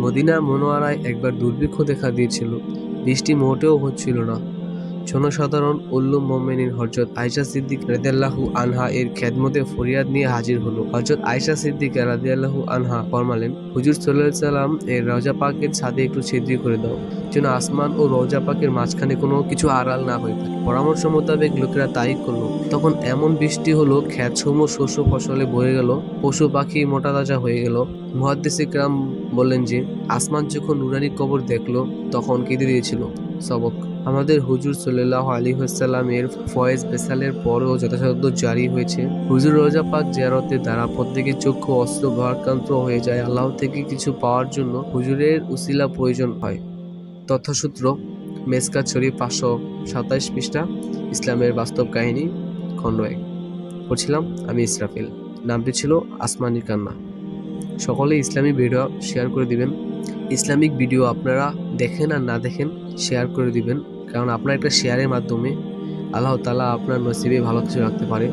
Medina মনোয়ারায় একবার দুর্ভিক্ষ দেখা দিয়েছিল। বৃষ্টি মোটেও হচ্ছিল না। জনসাধারণ উল্লুম মোমেনিন হজরত আয়সা সিদ্দিক রাদিয়াল্লাহু আনহা এর খেদমতে ফরিয়াদ নিয়ে হাজির হলো। হজরত আয়সা সিদ্দিক রাদিয়াল্লাহু আনহা ফরমালেন, হুজুর সাল্লাল্লাহু সাল্লাম এর রওজা পাকের ছাদে একটু ছিদ্রি করে দাও, যেন আসমান ও রওজা পাকের মাঝখানে কোনো কিছু আড়াল না হয়ে থাকে। পরামর্শ মোতাবেক লোকেরা তাই করল। তখন এমন বৃষ্টি হলো খ্যাতসমূহ শস্য ফসলে বয়ে গেল, পশু পাখি মোটা তাজা হয়ে গেল। মুহাদ্দিস ইকরাম বললেন যে, আসমান যখন নুরানি কবর দেখল, তখন কেঁদে দিয়েছিল সবক। আমাদের হুজুর সাল্লাহ আলী হাসাল্লামের ফয়েজ বেসালের পরেও যথাযথ জারি হয়েছে। হুজুর রোজা পাক জিয়ারতের দ্বারা প্রত্যেকের চক্ষু অস্ত্র ভারাক্রান্ত হয়ে যায়। আল্লাহ থেকে কিছু পাওয়ার জন্য হুজুরের উসিলা প্রয়োজন হয়। তথ্যসূত্র, মেসকা শরীফ পাঁচশো সাতাইশ পৃষ্ঠা, ইসলামের বাস্তব কাহিনী, খণ্ড এক। পড়ছিলাম আমি ইসরাফিল। নামটি ছিল আসমানি কান্না। সকলে ইসলামী ভিডিও শেয়ার করে দিবেন। ইসলামিক ভিডিও আপনারা দেখেন আর না দেখেন শেয়ার করে দিবেন। কারণ আপনার একটা শেয়ারের মাধ্যমে আল্লাহ তালা আপনার নসিবে ভালো কিছু রাখতে পারে।